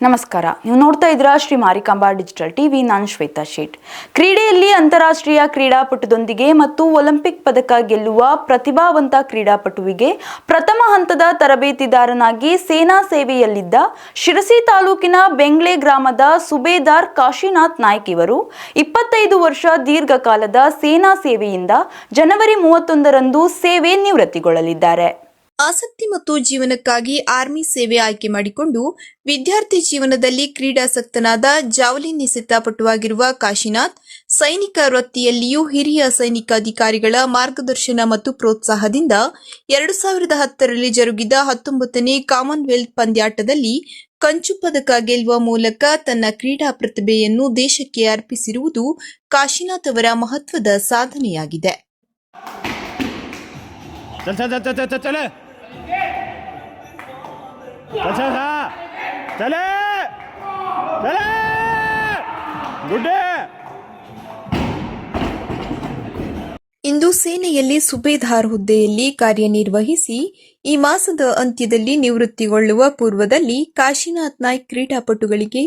ನಮಸ್ಕಾರ. ನೀವು ನೋಡ್ತಾ ಇದ್ದೀರಾ ಶ್ರೀ ಮಾರಿಕಾಂಬಾ ಡಿಜಿಟಲ್ ಟಿವಿ. ನಾನು ಶ್ವೇತಾ ಶೇಟ್. ಕ್ರೀಡೆಯಲ್ಲಿ ಅಂತಾರಾಷ್ಟ್ರೀಯ ಕ್ರೀಡಾಪಟುದೊಂದಿಗೆ ಮತ್ತು ಒಲಿಂಪಿಕ್ ಪದಕ ಗೆಲ್ಲುವ ಪ್ರತಿಭಾವಂತ ಕ್ರೀಡಾಪಟುವಿಗೆ ಪ್ರಥಮ ಹಂತದ ತರಬೇತಿದಾರನಾಗಿ ಸೇನಾ ಸೇವೆಯಲ್ಲಿದ್ದ ಶಿರಸಿ ತಾಲೂಕಿನ ಬೆಂಗ್ಳೆ ಗ್ರಾಮದ ಸುಬೇದಾರ್ ಕಾಶಿನಾಥ್ ನಾಯ್ಕ ಇವರು ಇಪ್ಪತ್ತೈದು ವರ್ಷ ದೀರ್ಘಕಾಲದ ಸೇನಾ ಸೇವೆಯಿಂದ ಜನವರಿ ಮೂವತ್ತೊಂದರಂದು ಸೇವೆ ನಿವೃತ್ತಿಗೊಳ್ಳಲಿದ್ದಾರೆ. ಆಸಕ್ತಿ ಮತ್ತು ಜೀವನಕ್ಕಾಗಿ ಆರ್ಮಿ ಸೇವೆ ಆಯ್ಕೆ ಮಾಡಿಕೊಂಡು ವಿದ್ಯಾರ್ಥಿ ಜೀವನದಲ್ಲಿ ಕ್ರೀಡಾಸಕ್ತನಾದ ಜಾವಲಿನ್ ಎಸೆತ ಪಟುವಾಗಿರುವ ಕಾಶಿನಾಥ್ ಸೈನಿಕ ವೃತ್ತಿಯಲ್ಲಿಯೂ ಹಿರಿಯ ಸೈನಿಕ ಅಧಿಕಾರಿಗಳ ಮಾರ್ಗದರ್ಶನ ಮತ್ತು ಪ್ರೋತ್ಸಾಹದಿಂದ ಎರಡು ಸಾವಿರದ ಹತ್ತರಲ್ಲಿ ಜರುಗಿದ ಹತ್ತೊಂಬತ್ತನೇ ಕಾಮನ್ವೆಲ್ತ್ ಪಂದ್ಯಾಟದಲ್ಲಿ ಕಂಚು ಪದಕ ಗೆಲ್ಲುವ ಮೂಲಕ ತನ್ನ ಕ್ರೀಡಾ ಪ್ರತಿಭೆಯನ್ನು ದೇಶಕ್ಕೆ ಅರ್ಪಿಸಿರುವುದು ಕಾಶಿನಾಥ್ ಅವರ ಮಹತ್ವದ ಸಾಧನೆಯಾಗಿದೆ ಗುಡ್ಡೆ. ಇಂದು ಸೇನೆಯಲ್ಲಿ ಸುಬೇದಾರ್ ಹುದ್ದೆಯಲ್ಲಿ ಕಾರ್ಯನಿರ್ವಹಿಸಿ ಈ ಮಾಸದ ಅಂತ್ಯದಲ್ಲಿ ನಿವೃತ್ತಿಗೊಳ್ಳುವ ಪೂರ್ವದಲ್ಲಿ ಕಾಶಿನಾಥ್ ನಾಯ್ಕ್ ಕ್ರೀಡಾಪಟುಗಳಿಗೆ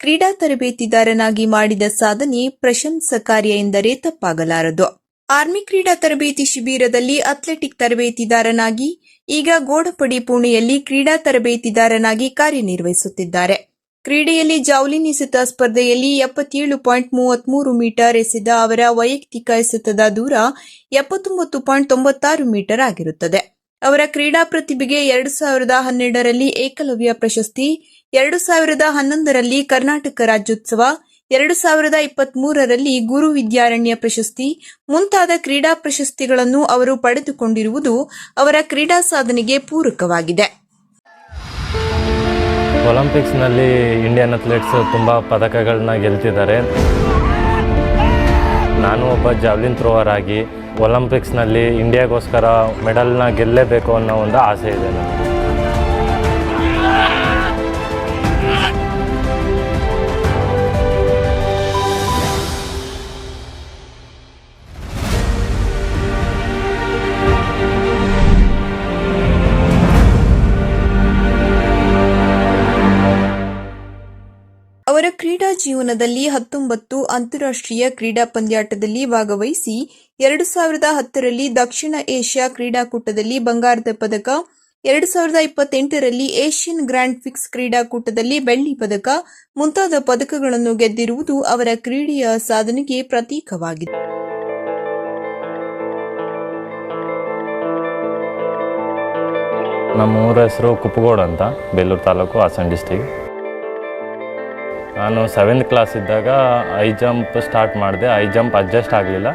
ಕ್ರೀಡಾ ತರಬೇತಿದಾರನಾಗಿ ಮಾಡಿದ ಸಾಧನೆ ಪ್ರಶಂಸ ಕಾರ್ಯ ಎಂದರೆ ತಪ್ಪಾಗಲಾರದು. ಆರ್ಮಿ ಕ್ರೀಡಾ ತರಬೇತಿ ಶಿಬಿರದಲ್ಲಿ ಅಥ್ಲೆಟಿಕ್ ತರಬೇತಿದಾರನಾಗಿ, ಈಗ ಗೋಡಪಡಿ ಪುಣೆಯಲ್ಲಿ ಕ್ರೀಡಾ ತರಬೇತಿದಾರನಾಗಿ ಕಾರ್ಯನಿರ್ವಹಿಸುತ್ತಿದ್ದಾರೆ. ಕ್ರೀಡೆಯಲ್ಲಿ ಜಾವ್ಲಿನ್ ಎಸೆತ ಸ್ಪರ್ಧೆಯಲ್ಲಿ ಎಪ್ಪತ್ತೇಳು ಪಾಯಿಂಟ್ ಮೂವತ್ಮೂರು ಮೀಟರ್ ಎಸೆದ ಅವರ ವೈಯಕ್ತಿಕ ಎಸೆತದ ದೂರ ಎಪ್ಪತ್ತೊಂಬತ್ತು ಪಾಯಿಂಟ್ ತೊಂಬತ್ತಾರು ಮೀಟರ್ ಆಗಿರುತ್ತದೆ. ಅವರ ಕ್ರೀಡಾ ಪ್ರತಿಭೆಗೆ ಎರಡು ಸಾವಿರದ ಹನ್ನೆರಡರಲ್ಲಿ ಏಕಲವ್ಯ ಪ್ರಶಸ್ತಿ, ಎರಡು ಸಾವಿರದ ಹನ್ನೊಂದರಲ್ಲಿ ಕರ್ನಾಟಕ ರಾಜ್ಯೋತ್ಸವ ಎರಡು ಸಾವಿರದ ಇಪ್ಪತ್ಮೂರರಲ್ಲಿ ಗುರು ವಿದ್ಯಾರಣ್ಯ ಪ್ರಶಸ್ತಿ, ಮುಂತಾದ ಕ್ರೀಡಾ ಪ್ರಶಸ್ತಿಗಳನ್ನು ಅವರು ಪಡೆದುಕೊಂಡಿರುವುದು ಅವರ ಕ್ರೀಡಾ ಸಾಧನೆಗೆ ಪೂರಕವಾಗಿದೆ. ಒಲಿಂಪಿಕ್ಸ್ನಲ್ಲಿ ಇಂಡಿಯನ್ ಅಥ್ಲೆಟ್ಸ್ ತುಂಬ ಪದಕಗಳನ್ನ ಗೆಲ್ತಿದ್ದಾರೆ. ನಾನು ಒಬ್ಬ ಜಾವ್ಲಿನ್ ಥ್ರೋವರ್ ಆಗಿ ಒಲಿಂಪಿಕ್ಸ್ನಲ್ಲಿ ಇಂಡಿಯಾಗೋಸ್ಕರ ಮೆಡಲ್ನ ಗೆಲ್ಲಲೇಬೇಕು ಅನ್ನೋ ಒಂದು ಆಸೆ ಇದೆ ನನಗೆ. ಅವರ ಕ್ರೀಡಾ ಜೀವನದಲ್ಲಿ ಹತ್ತೊಂಬತ್ತು ಅಂತಾರಾಷ್ಟ್ರೀಯ ಕ್ರೀಡಾ ಪಂದ್ಯಾಟದಲ್ಲಿ ಭಾಗವಹಿಸಿ ಎರಡು ಸಾವಿರದ ಹತ್ತರಲ್ಲಿ ದಕ್ಷಿಣ ಏಷ್ಯಾ ಕ್ರೀಡಾಕೂಟದಲ್ಲಿ ಬಂಗಾರದ ಪದಕ, ಎರಡು ಸಾವಿರದ ಇಪ್ಪತ್ತೆಂಟರಲ್ಲಿ ಏಷ್ಯನ್ ಗ್ರ್ಯಾಂಡ್ ಫಿಕ್ಸ್ ಕ್ರೀಡಾಕೂಟದಲ್ಲಿ ಬೆಳ್ಳಿ ಪದಕ ಮುಂತಾದ ಪದಕಗಳನ್ನು ಗೆದ್ದಿರುವುದು ಅವರ ಕ್ರೀಡೆಯ ಸಾಧನೆಗೆ ಪ್ರತೀಕವಾಗಿದೆ. ನಮ್ಮ ಊರ ಹೆಸರು ಕುಪ್ಪಗೋಡ್ ಅಂತ, ಬೇಲೂರು ತಾಲೂಕು ಹಾಸನ ಡಿಸ್ಟಿಕ್ ನಾನು ಸೆವೆಂತ್ ಕ್ಲಾಸ್ ಇದ್ದಾಗ ಐ ಜಂಪ್ ಸ್ಟಾರ್ಟ್ ಮಾಡಿದೆ. ಐ ಜಂಪ್ ಅಡ್ಜಸ್ಟ್ ಆಗಲಿಲ್ಲ.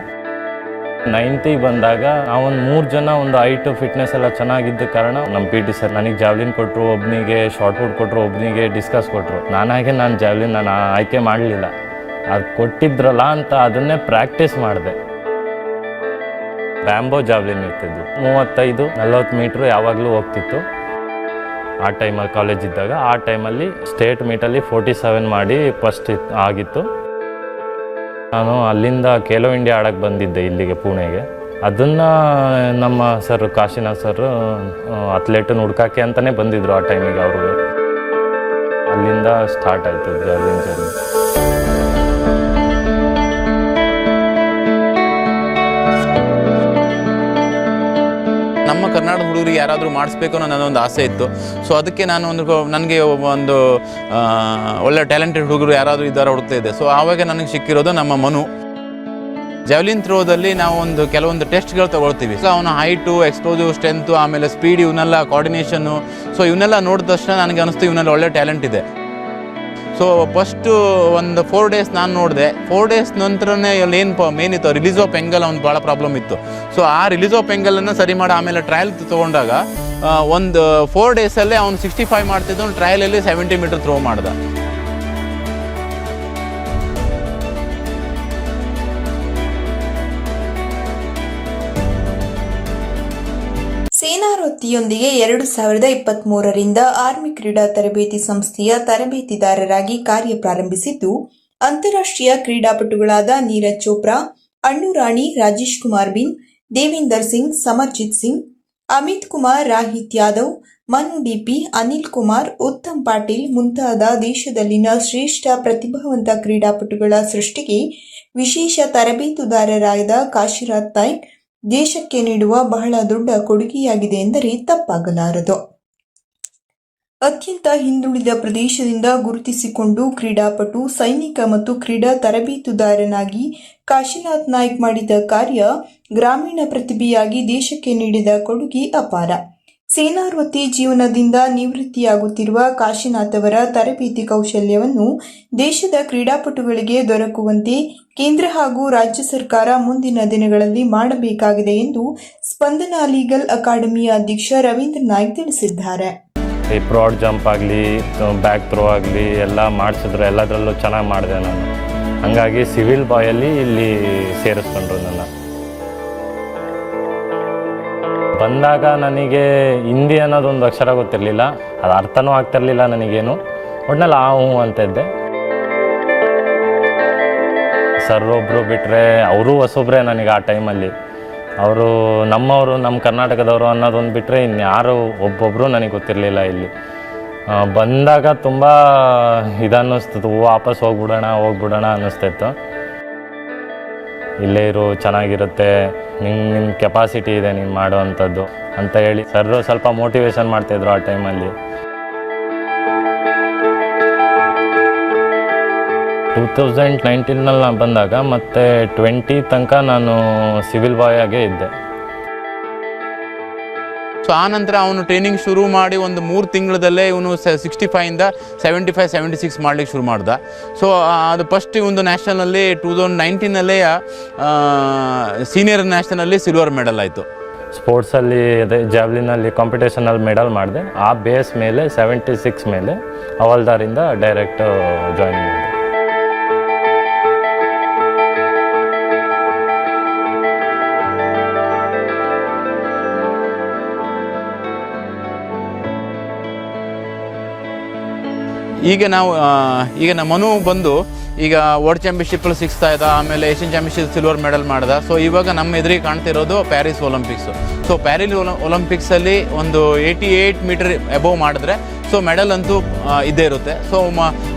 ನೈನ್ತಿಗೆ ಬಂದಾಗ ನಾವೊಂದು ಮೂರು ಜನ ಒಂದು ಹೈಟು ಫಿಟ್ನೆಸ್ ಎಲ್ಲ ಚೆನ್ನಾಗಿದ್ದ ಕಾರಣ ನಮ್ಮ ಪಿ ಟಿ ಸರ್ ನನಗೆ ಜಾವ್ಲಿನ್ ಕೊಟ್ಟರು ಒಬ್ಬನಿಗೆ ಶಾರ್ಟ್ ಪುಟ್ ಕೊಟ್ಟರು ಒಬ್ಬನಿಗೆ ಡಿಸ್ಕಸ್ ಕೊಟ್ಟರು ನಾನಾಗೆ ನಾನು ಜಾವ್ಲಿನ್ ನಾನು ಆಯ್ಕೆ ಮಾಡಲಿಲ್ಲ. ಅದು ಕೊಟ್ಟಿದ್ರಲ್ಲ ಅಂತ ಅದನ್ನೇ ಪ್ರಾಕ್ಟೀಸ್ ಮಾಡಿದೆ. ಬ್ಯಾಂಬೋ ಜಾವ್ಲಿನ್ ಇರ್ತಿದ್ದು ಮೂವತ್ತೈದು, ನಲ್ವತ್ತು ಮೀಟ್ರು ಯಾವಾಗಲೂ ಹೋಗ್ತಿತ್ತು. ಆ ಟೈಮಲ್ಲಿ ಕಾಲೇಜ್ ಇದ್ದಾಗ, ಆ ಟೈಮಲ್ಲಿ ಸ್ಟೇಟ್ ಮೀಟಲ್ಲಿ ಫೋರ್ಟಿ ಸೆವೆನ್ ಮಾಡಿ ಫಸ್ಟ್ ಆಗಿತ್ತು. ನಾನು ಅಲ್ಲಿಂದ ಖೇಲೋ ಇಂಡಿಯಾ ಆಡೋಕ್ಕೆ ಬಂದಿದ್ದೆ ಇಲ್ಲಿಗೆ ಪುಣೆಗೆ. ಅದನ್ನು ನಮ್ಮ ಸರ್ ಕಾಶಿನಾಥ್ ಸರ್ ಅಥ್ಲೆಟನ್ನು ಹುಡ್ಕಾಕೆ ಅಂತಲೇ ಬಂದಿದ್ದರು ಆ ಟೈಮಿಗೆ ಅವರು. ಅಲ್ಲಿಂದ ಸ್ಟಾರ್ಟ್ ಆಯಿತು ಜಾವ್ಲಿನ್ ಜರ್ನಿ ನಮ್ಮ ಕರ್ನಾಟಕ ಹುಡುಗರಿಗೆ ಯಾರಾದರೂ ಮಾಡಿಸ್ಬೇಕು ಅನ್ನೋ ನನ್ನೊಂದು ಆಸೆ ಇತ್ತು. ಸೊ ಅದಕ್ಕೆ ನಾನು ಒಂದು ನನಗೆ ಒಂದು ಒಳ್ಳೆ ಟ್ಯಾಲೆಂಟೆಡ್ ಹುಡುಗರು ಯಾರಾದರೂ ಇದ್ದಾರೆ ಹುಡುಕ್ತಾ ಇದ್ದೆ. ಸೊ ಆವಾಗ ನನಗೆ ಸಿಕ್ಕಿರೋದು ನಮ್ಮ ಮನು. ಜಾವ್ಲಿನ್ ಥ್ರೋದಲ್ಲಿ ನಾವು ಒಂದು ಕೆಲವೊಂದು ಟೆಸ್ಟ್ಗಳು ತಗೊಳ್ತೀವಿ. ಸೊ ಅವನ ಹೈಟು ಎಕ್ಸ್ಪ್ಲೋಸಿವ್ ಸ್ಟ್ರೆಂತು ಆಮೇಲೆ ಸ್ಪೀಡ್ ಇವನ್ನೆಲ್ಲ ಕೋಆರ್ಡಿನೇಷನ್ನು ಸೊ ಇವನ್ನೆಲ್ಲ ನೋಡಿದ ತಕ್ಷಣ ನನಗೆ ಅನಿಸ್ತು ಇವನಲ್ಲಿ ಒಳ್ಳೆ ಟ್ಯಾಲೆಂಟ್ ಇದೆ. ಸೊ ಫಸ್ಟು ಒಂದು ಫೋರ್ ಡೇಸ್ ನಾನು ನೋಡಿದೆ. ಫೋರ್ ಡೇಸ್ ನಂತರನೇ ಅಲ್ಲಿ ಏನು ಪ ಮೇನ್ ಇತ್ತು ರಿಲೀಸ್ ಆಫ್ ಎಂಗಲ್ ಅವ್ನು ಭಾಳ ಪ್ರಾಬ್ಲಮ್ ಇತ್ತು. ಸೊ ಆ ರಿಲೀಸ್ ಆಫ್ ಎಂಗಲನ್ನು ಸರಿ ಮಾಡಿ, ಆಮೇಲೆ ಟ್ರಯಲ್ ತೊಗೊಂಡಾಗ ಒಂದು ಫೋರ್ ಡೇಸಲ್ಲೇ ಅವ್ನು ಸಿಕ್ಸ್ಟಿ ಫೈವ್ ಮಾಡ್ತಿದ್ದು ಟ್ರಯಲಲ್ಲಿ ಸೆವೆಂಟಿ ಮೀಟರ್ ಥ್ರೋ ಮಾಡ್ದ. ಸೇನಾ ವೃತ್ತಿಯೊಂದಿಗೆ ಎರಡು ಸಾವಿರದ ಇಪ್ಪತ್ತ್ ಮೂರರಿಂದ ಆರ್ಮಿ ಕ್ರೀಡಾ ತರಬೇತಿ ಸಂಸ್ಥೆಯ ತರಬೇತಿದಾರರಾಗಿ ಕಾರ್ಯ ಪ್ರಾರಂಭಿಸಿದ್ದು, ಅಂತಾರಾಷ್ಟ್ರೀಯ ಕ್ರೀಡಾಪಟುಗಳಾದ ನೀರಜ್ ಚೋಪ್ರಾ, ಅಣ್ಣು ರಾಣಿ, ರಾಜೇಶ್ ಕುಮಾರ್ ಬಿನ್, ದೇವಿಂದರ್ ಸಿಂಗ್, ಸಮರ್ಜಿತ್ ಸಿಂಗ್, ಅಮಿತ್ ಕುಮಾರ್, ರಾಹಿತ್ ಯಾದವ್, ಮನು ಡಿಪಿ, ಅನಿಲ್ ಕುಮಾರ್, ಉತ್ತಮ್ ಪಾಟೀಲ್ ಮುಂತಾದ ದೇಶದಲ್ಲಿನ ಶ್ರೇಷ್ಠ ಪ್ರತಿಭಾವಂತ ಕ್ರೀಡಾಪಟುಗಳ ಸೃಷ್ಟಿಗೆ ವಿಶೇಷ ತರಬೇತುದಾರರಾದ ಕಾಶಿರಾಜ್ ನಾಯ್ಕ್ ದೇಶಕ್ಕೆ ನೀಡುವ ಬಹಳ ದೊಡ್ಡ ಕೊಡುಗೆಯಾಗಿದೆ ಎಂದರೆ ತಪ್ಪಾಗಲಾರದು. ಅತ್ಯಂತ ಹಿಂದುಳಿದ ಪ್ರದೇಶದಿಂದ ಗುರುತಿಸಿಕೊಂಡು ಕ್ರೀಡಾಪಟು, ಸೈನಿಕ ಮತ್ತು ಕ್ರೀಡಾ ತರಬೇತುದಾರನಾಗಿ ಕಾಶಿನಾಥ್ ನಾಯ್ಕ್ ಮಾಡಿದ ಕಾರ್ಯ ಗ್ರಾಮೀಣ ಪ್ರತಿಭೆಯಾಗಿ ದೇಶಕ್ಕೆ ನೀಡಿದ ಕೊಡುಗೆ ಅಪಾರ. ಸೇನಾವೃತ್ತಿ ಜೀವನದಿಂದ ನಿವೃತ್ತಿಯಾಗುತ್ತಿರುವ ಕಾಶಿನಾಥ್ ಅವರ ತರಬೇತಿ ಕೌಶಲ್ಯವನ್ನು ದೇಶದ ಕ್ರೀಡಾಪಟುಗಳಿಗೆ ದೊರಕುವಂತೆ ಕೇಂದ್ರ ಹಾಗೂ ರಾಜ್ಯ ಸರ್ಕಾರ ಮುಂದಿನ ದಿನಗಳಲ್ಲಿ ಮಾಡಬೇಕಾಗಿದೆ ಎಂದು ಸ್ಪಂದನ ಲೀಗಲ್ ಅಕಾಡೆಮಿಯ ಅಧ್ಯಕ್ಷ ರವೀಂದ್ರ ನಾಯ್ಕ್ ತಿಳಿಸಿದ್ದಾರೆ. ಈ ಜಂಪ್ ಆಗಲಿ, ಬ್ಯಾಕ್ ಥ್ರೋ ಆಗಲಿ ಎಲ್ಲ ಮಾಡಿಸಿದ್ರು ಎಲ್ಲದರಲ್ಲೂ ಚೆನ್ನಾಗಿ ಮಾಡಿದೆ ನಾನು. ಹಂಗಾಗಿ ಸಿವಿಲ್ ಬಾಯಲ್ಲಿ ಇಲ್ಲಿ ಸೇರಿಸ್ಕೊಂಡ್ರು ನನ್ನ. ಬಂದಾಗ ನನಗೆ ಹಿಂದಿ ಅನ್ನೋದೊಂದು ಅಕ್ಷರ ಗೊತ್ತಿರಲಿಲ್ಲ. ಅದು ಅರ್ಥನೂ ಆಗ್ತಿರ್ಲಿಲ್ಲ ನನಗೇನು. ಒಟ್ನಲ್ಲಿ ಆ ಹ್ಞೂ ಅಂತ ಇದ್ದೆ ಸರ್ ಒಬ್ಬರು ಬಿಟ್ಟರೆ ಅವರು ಹೊಸೊಬ್ಬರೇ ನನಗೆ ಆ ಟೈಮಲ್ಲಿ. ಅವರು ನಮ್ಮವರು, ನಮ್ಮ ಕರ್ನಾಟಕದವರು ಅನ್ನೋದೊಂದು ಬಿಟ್ಟರೆ ಇನ್ಯಾರು ಒಬ್ಬೊಬ್ಬರು ನನಗೆ ಗೊತ್ತಿರಲಿಲ್ಲ ಇಲ್ಲಿ. ಬಂದಾಗ ತುಂಬ ಇದನ್ನಿಸ್ತಿತ್ತು ವಾಪಸ್ ಹೋಗ್ಬಿಡೋಣ ಹೋಗ್ಬಿಡೋಣ ಅನ್ನಿಸ್ತಿತ್ತು. ಇಲ್ಲೇ ಇರು, ಚೆನ್ನಾಗಿರುತ್ತೆ. ನಿಮ್ಮ ನಿಮ್ಮ ಕೆಪಾಸಿಟಿ ಇದೆ, ನೀನು ಮಾಡೋ ಅಂಥದ್ದು ಅಂತ ಹೇಳಿ ಸರ್ ಸ್ವಲ್ಪ ಮೋಟಿವೇಶನ್ ಮಾಡ್ತಾಯಿದ್ರು ಆ ಟೈಮಲ್ಲಿ ಟೂ ತೌಸಂಡ್ ನೈನ್ಟೀನಲ್ಲಿ ನಾನು ಬಂದಾಗ ಮತ್ತು ಟ್ವೆಂಟಿ ತನಕ ನಾನು ಸಿವಿಲ್ ಬಾಯ್ ಆಗೇ ಇದ್ದೆ. ಸೊ ಆ ಅವನು ಟ್ರೈನಿಂಗ್ ಶುರು ಮಾಡಿ ಒಂದು ಮೂರು ತಿಂಗಳದಲ್ಲೇ ಇವನು ಸಿಕ್ಸ್ಟಿ ಫೈವಿಂದ ಸೆವೆಂಟಿ ಫೈವ್ ಸೆವೆಂಟಿ ಸಿಕ್ಸ್ ಮಾಡಲಿಕ್ಕೆ ಶುರು ಮಾಡ್ದ. ಸೊ ಅದು ಫಸ್ಟ್ ಒಂದು ನ್ಯಾಷನಲಲ್ಲಿ ಟೂ ತೌಸಂಡ್ ನೈನ್ಟೀನಲ್ಲೇ ಸೀನಿಯರ್ ನ್ಯಾಷನಲ್ಲಿ ಸಿಲ್ವರ್ ಮೆಡಲ್ ಆಯಿತು. ಸ್ಪೋರ್ಟ್ಸಲ್ಲಿ ಅದೇ ಜಾವ್ಲಿನಲ್ಲಿ ಕಾಂಪಿಟೇಷನಲ್ಲಿ ಮೆಡಲ್ ಮಾಡಿದೆ. ಆ ಬೇಸ್ ಮೇಲೆ ಸೆವೆಂಟಿ ಸಿಕ್ಸ್ ಮೇಲೆ ಅವಲ್ದಾರಿಂದ ಡೈರೆಕ್ಟ್ ಜಾಯಿನ್ ಈಗ ನಾವು ಈಗ ನಮ್ಮ ಮನು ಬಂದು ಈಗ ವರ್ಲ್ಡ್ ಚಾಂಪಿಯನ್ಶಿಪ್ಪಲ್ಲಿ ಸಿಕ್ಸ್ತಾ ಇದ್ದ ಆಮೇಲೆ ಏಷ್ಯನ್ ಚಾಂಪಿಯನ್ಶಿಪ್ ಸಿಲ್ವರ್ ಮೆಡಲ್ ಮಾಡ್ದ. ಸೊ ಇವಾಗ ನಮ್ಮ ಎದುರಿಗೆ ಕಾಣ್ತಿರೋದು ಪ್ಯಾರಿಸ್ ಒಲಿಂಪಿಕ್ಸು ಸೊ ಪ್ಯಾರಿಸ್ ಒಲಿಂಪಿಕ್ಸಲ್ಲಿ ಒಂದು ಏಯ್ಟಿ ಏಯ್ಟ್ ಮೀಟರ್ ಎಬೋವ್ ಮಾಡಿದ್ರೆ ಸೊ ಮೆಡಲ್ ಅಂತೂ ಇದೇ ಇದ್ದೇ ಇರುತ್ತೆ. ಸೊ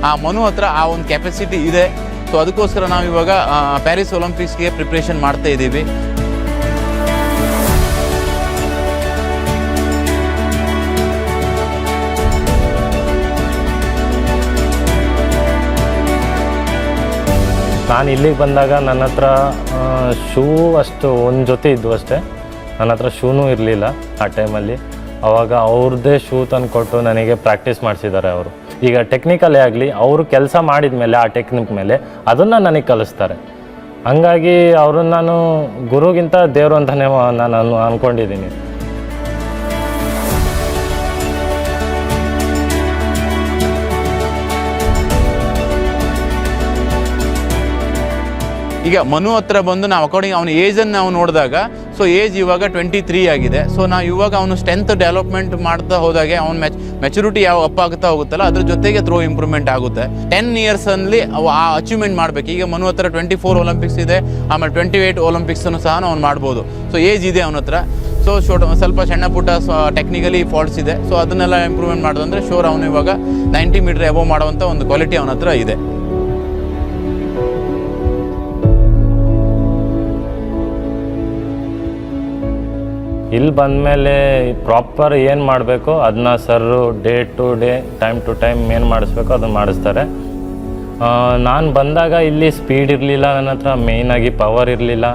ಆ ಮನು ಹತ್ರ ಆ ಒಂದು ಕೆಪಾಸಿಟಿ ಇದೆ. ಸೊ ಅದಕ್ಕೋಸ್ಕರ ನಾವು ಇವಾಗ ಪ್ಯಾರಿಸ್ ಒಲಿಂಪಿಕ್ಸ್ಗೆ ಪ್ರಿಪ್ರೇಷನ್ ಮಾಡ್ತಾ ಇದ್ದೀವಿ ನಾನು ಇಲ್ಲಿಗೆ ಬಂದಾಗ ನನ್ನ ಹತ್ರ ಶೂ ಅಷ್ಟು ಒಂದು ಜೊತೆ ಇದ್ವು ಅಷ್ಟೇ. ನನ್ನ ಹತ್ರ ಶೂನೂ ಇರಲಿಲ್ಲ ಆ ಟೈಮಲ್ಲಿ. ಅವಾಗ ಅವ್ರದ್ದೇ ಶೂ ತಂದು ಕೊಟ್ಟು ನನಗೆ ಪ್ರಾಕ್ಟೀಸ್ ಮಾಡಿಸಿದ್ದಾರೆ ಅವರು. ಈಗ ಟೆಕ್ನಿಕಲ್ಲೇ ಆಗಲಿ ಅವರು ಕೆಲಸ ಮಾಡಿದ ಮೇಲೆ ಆ ಟೆಕ್ನಿಕ್ ಮೇಲೆ ಅದನ್ನು ನನಗೆ ಕಲಿಸ್ತಾರೆ. ಹಂಗಾಗಿ ಅವ್ರನ್ನ ನಾನು ಗುರುಗಿಂತ ದೇವರು ಅಂತಲೇ ನಾನು ಅನ್ ಈಗ ಮನು ಹತ್ರ ಬಂದು ನಾವು ಅಕಾರ್ಡಿಂಗ್ ಅವನ ಏಜನ್ನು ನಾವು ನೋಡಿದಾಗ ಸೊ ಏಜ್ ಇವಾಗ ಟ್ವೆಂಟಿ ತ್ರೀ ಆಗಿದೆ. ಸೊ ನಾವು ಇವಾಗ ಅವನು ಸ್ಟ್ರೆಂತ್ ಡೆವಲಪ್ಮೆಂಟ್ ಮಾಡ್ತಾ ಹೋದಾಗೆ ಅವನ ಮೆಚ್ ಮೆಚುರಿಟಿ ಯಾವ ಅಪ್ ಆಗುತ್ತಾ ಹೋಗುತ್ತಲ್ಲ, ಅದ್ರ ಜೊತೆಗೆ ಥ್ರೋ ಇಂಪ್ರೂವ್ಮೆಂಟ್ ಆಗುತ್ತೆ. ಟೆನ್ ಇಯರ್ಸಲ್ಲಿ ಅವು ಆ ಅಚೀವ್ಮೆಂಟ್ ಮಾಡಬೇಕು. ಈಗ ಮನು ಹತ್ರ ಟ್ವೆಂಟಿ ಫೋರ್ ಒಲಿಂಪಿಕ್ಸ್ ಇದೆ, ಆಮೇಲೆ ಟ್ವೆಂಟಿ ಏಯ್ಟ್ ಒಲಿಂಪಿಕ್ಸನ್ನು ಸಹ ಅವ್ನು ಮಾಡ್ಬೋದು. ಸೊ ಏಜ್ ಇದೆ ಅವನ ಹತ್ರ. ಸೊ ಶೋಟ್ ಸ್ವಲ್ಪ ಸಣ್ಣ ಪುಟ್ಟ ಟೆಕ್ನಿಕಲಿ ಫಾಲ್ಟ್ಸ್ ಇದೆ. ಸೊ ಅದನ್ನೆಲ್ಲ ಇಂಪ್ರೂವ್ಮೆಂಟ್ ಮಾಡೋದಂದ್ರೆ ಶೋರ್ ಅವನು ಇವಾಗ ನೈಂಟಿ ಮೀಟರ್ ಎಬೋ ಮಾಡುವಂಥ ಒಂದು ಕ್ವಾಲಿಟಿ ಅವನ ಹತ್ರ ಇದೆ. ಇಲ್ಲಿ ಬಂದಮೇಲೆ ಪ್ರಾಪರ್ ಏನು ಮಾಡಬೇಕು ಅದನ್ನ sir day to day time to time ಏನು ಮಾಡಿಸ್ಬೇಕು ಅದನ್ನು ಮಾಡಿಸ್ತಾರೆ. ನಾನು ಬಂದಾಗ ಇಲ್ಲಿ ಸ್ಪೀಡ್ ಇರಲಿಲ್ಲ, ನನ್ನ ಹತ್ರ ಮೇಯ್ನಾಗಿ ಪವರ್ ಇರಲಿಲ್ಲ.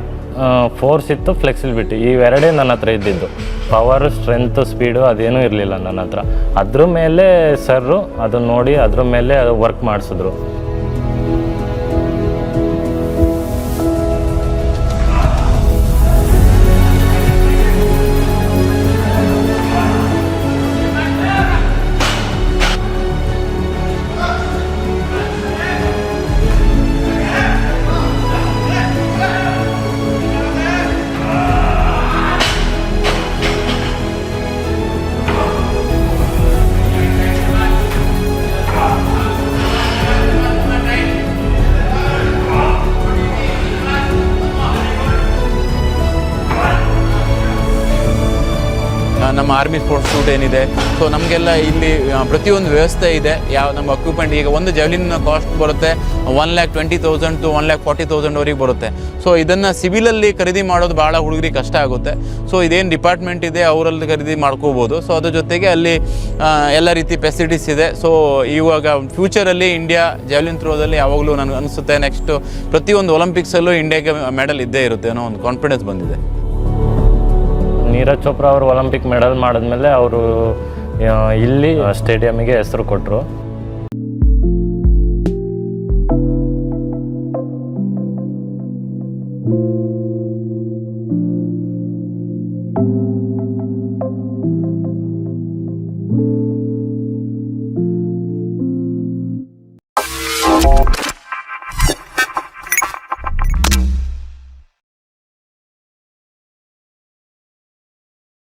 ಫೋರ್ಸ್ ಇತ್ತು ಫ್ಲೆಕ್ಸಿಬಿಲಿಟಿ ಇವೆರಡೇ ನನ್ನ ಹತ್ರ ಇದ್ದಿದ್ದು. ಪವರ್ ಸ್ಟ್ರೆಂತ್ ಸ್ಪೀಡು ಅದೇನೂ ಇರಲಿಲ್ಲ ನನ್ನ ಹತ್ರ. ಅದ್ರ ಮೇಲೆ ಸರ್ರು ಅದನ್ನು ನೋಡಿ, ಅದ್ರ ಮೇಲೆ ವರ್ಕ್ ಮಾಡಿಸಿದ್ರು. ನಮ್ಮ ಆರ್ಮಿ ಸ್ಪೋರ್ಟ್ಸ್ ಸೂಟ್ ಏನಿದೆ. ಸೊ ನಮಗೆಲ್ಲ ಇಲ್ಲಿ ಪ್ರತಿಯೊಂದು ವ್ಯವಸ್ಥೆ ಇದೆ. ಯಾವ, ನಮ್ಮ ಅಕ್ವಿಪ್ಮೆಂಟ್ ಈಗ ಒಂದು ಜವಲಿನ ಕಾಸ್ಟ್ ಬರುತ್ತೆ one lakh twenty thousand to one lakh forty ತೌಸಂಡ್ವರೆಗೆ ಬರುತ್ತೆ. ಸೊ ಇದನ್ನು ಸಿವಿಲಲ್ಲಿ ಖರೀದಿ ಮಾಡೋದು ಭಾಳ ಹುಡುಗರಿಗೆ ಕಷ್ಟ ಆಗುತ್ತೆ. ಸೊ ಇದೇನು ಡಿಪಾರ್ಟ್ಮೆಂಟ್ ಇದೆ, ಅವರಲ್ಲಿ ಖರೀದಿ ಮಾಡ್ಕೋಬೋದು. ಸೊ ಅದ್ರ ಜೊತೆಗೆ ಅಲ್ಲಿ ಎಲ್ಲ ರೀತಿ ಫೆಸಿಲಿಟೀಸ್ ಇದೆ. ಸೊ ಇವಾಗ ಫ್ಯೂಚರಲ್ಲಿ ಇಂಡಿಯಾ ಜಾವ್ಲಿನ್ ಥ್ರೋದಲ್ಲಿ ಯಾವಾಗಲೂ ನನಗೆ ಅನಿಸುತ್ತೆ ನೆಕ್ಸ್ಟ್ ಪ್ರತಿಯೊಂದು ಒಲಿಂಪಿಕ್ಸಲ್ಲೂ ಇಂಡಿಯಾಗೆ ಮೆಡಲ್ ಇದ್ದೇ ಇರುತ್ತೆ ಅನ್ನೋ ಒಂದು ಕಾನ್ಫಿಡೆನ್ಸ್ ಬಂದಿದೆ. ನೀರಜ್ ಚೋಪ್ರಾ ಅವರು ಒಲಿಂಪಿಕ್ ಮೆಡಲ್ ಮಾಡಿದ್ಮೇಲೆ ಅವರು ಇಲ್ಲಿ ಸ್ಟೇಡಿಯಮಿಗೆ ಹೆಸರು ಕೊಟ್ಟರು